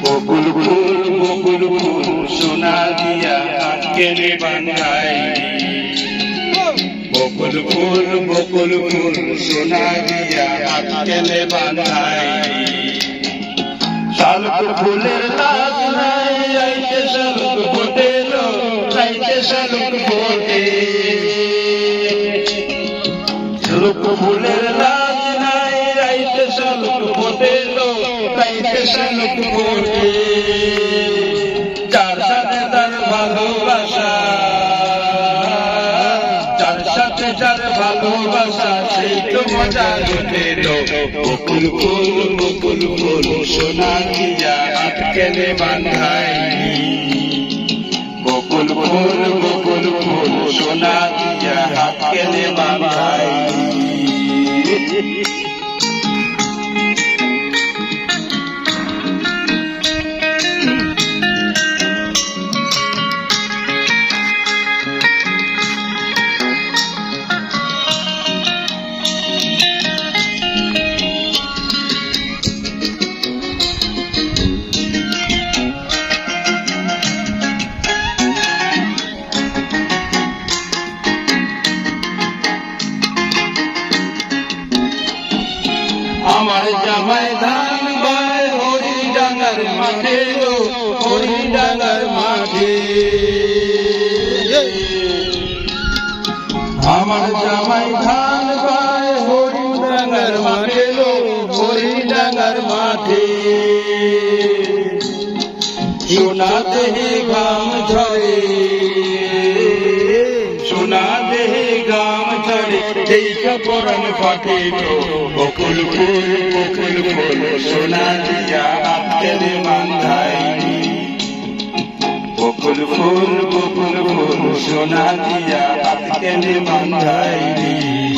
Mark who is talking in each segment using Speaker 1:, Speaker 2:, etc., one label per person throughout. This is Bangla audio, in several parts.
Speaker 1: বকুল ফুল বকুল ফুল দিয়া কেনে বান্ধাই বকুল ফুল বকুল ফুল দিয়া কেনে বান্ধাই শালক ফুলের লাজ নাই আইতে শালক ফোটে লো আইতে শালক ফোটে শালক নাই আইতে শালক ফোটে লো আইতে শালক ফোটে যার সাথে তার ভালোবাসা যার সাথে যার ভালোবাসা সেই তো মজা লুটে বকুল ফুল বকুল সোনা দিয়া আটকেলে বান্ধাই আমার জামাই ধান বায় হরি ডাঙ্গার মাঠে হরি ডাঙ্গার মাঠে। আমার জামাই ধান বায় হরি ডাঙ্গার মাঠে হরি ডাঙ্গার মাঠে। সোনা দেহে গাম ঝরে সোনা বকুল ফুল বকুল ফুল সোনা দিয়া আত্মের মান্ধাইনি বকুল ফুল বকুল ফুল সোনা দিয়া আত্মের বান্ধাই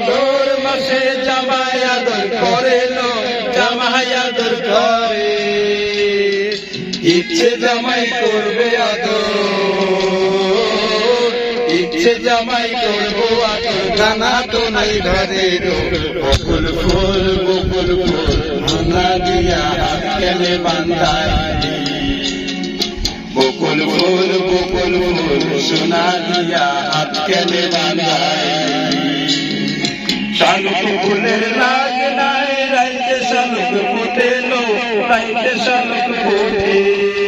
Speaker 1: ইচ্ছে জামাই করবে আদর। ইচ্ছে জামাই করব জানা তো নাই ধরে বকুল ফুল বকুল ফুল দিয়া হাত কেনে বান্ধাই বকুল ফুল বকুল ফুল, সোনা দিয়া হাত কেনে শালুক ফুলের লাগ নাই রাইতে ফুটে লো রাইতে শালুক ফুটে